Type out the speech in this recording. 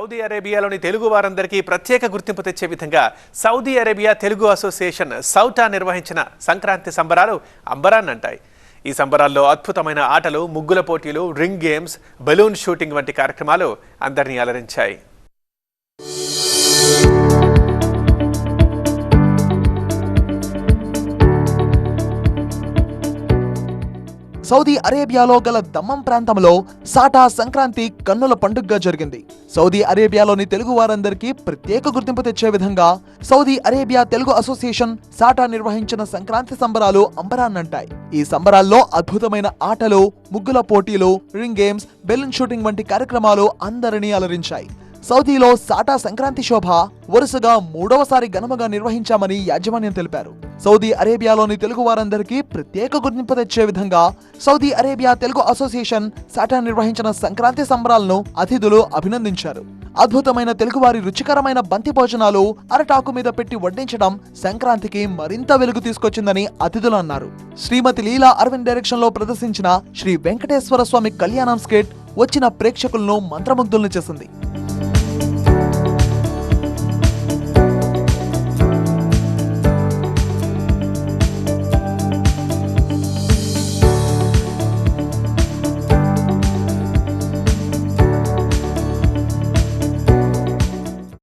Saudi అరేబియాలోని Telugu వారందరికీ ప్రత్యేక గుర్తింపు తెచ్చే విధంగా Saudi Arabia Telugu association SATA నిర్వహించిన సంక్రాంతి సంబరాలు అంబరాన్నంటాయి. ఈ సంబరాల్లో అద్భుతమైన ఆటలు ముగ్గుల పోటీలు రింగ్ గేమ్స్ బలూన్ షూటింగ్ వంటి కార్యక్రమాలు అందరినీ అలరించాయి. సౌదీ అరేబియాలో గల దమ్మం ప్రాంతంలో సాటా సంక్రాంతి కన్నుల పండుగగా జరిగింది. సౌదీ అరేబియాలోని తెలుగు వారందరికీ ప్రత్యేక గుర్తింపు తెచ్చే విధంగా Saudi Arabia Telugu association SATA నిర్వహించిన సంక్రాంతి సంబరాలు అంబరాన్నంటాయి. ఈ సంబరాల్లో అద్భుతమైన ఆటలు ముగ్గుల పోటీలు రింగ్ గేమ్స్ బెలూన్ షూటింగ్ వంటి కార్యక్రమాలు అందరినీ అలరించాయి. సౌదీలో సాటా సంక్రాంతి శోభ వరుసగా మూడవసారి ఘనముగా నిర్వహించామని యాజమాన్యం తెలిపారు. సౌదీ అరేబియాలోని తెలుగు వారందరికీ ప్రత్యేక గుర్తింపు తెచ్చే విధంగా Saudi Arabia Telugu association SATA నిర్వహించిన సంక్రాంతి సంబరాలను అతిథులు అభినందించారు. అద్భుతమైన తెలుగువారి రుచికరమైన బంతి భోజనాలు అరటాకు మీద పెట్టి వడ్డించడం సంక్రాంతికి మరింత వెలుగు తీసుకొచ్చిందని అతిథులు అన్నారు. శ్రీమతి లీలా అరవింద్ డైరెక్షన్లో ప్రదర్శించిన శ్రీ వెంకటేశ్వర స్వామి కళ్యాణం స్కేట్ వచ్చిన ప్రేక్షకులను మంత్రముగ్ధులను చేసింది.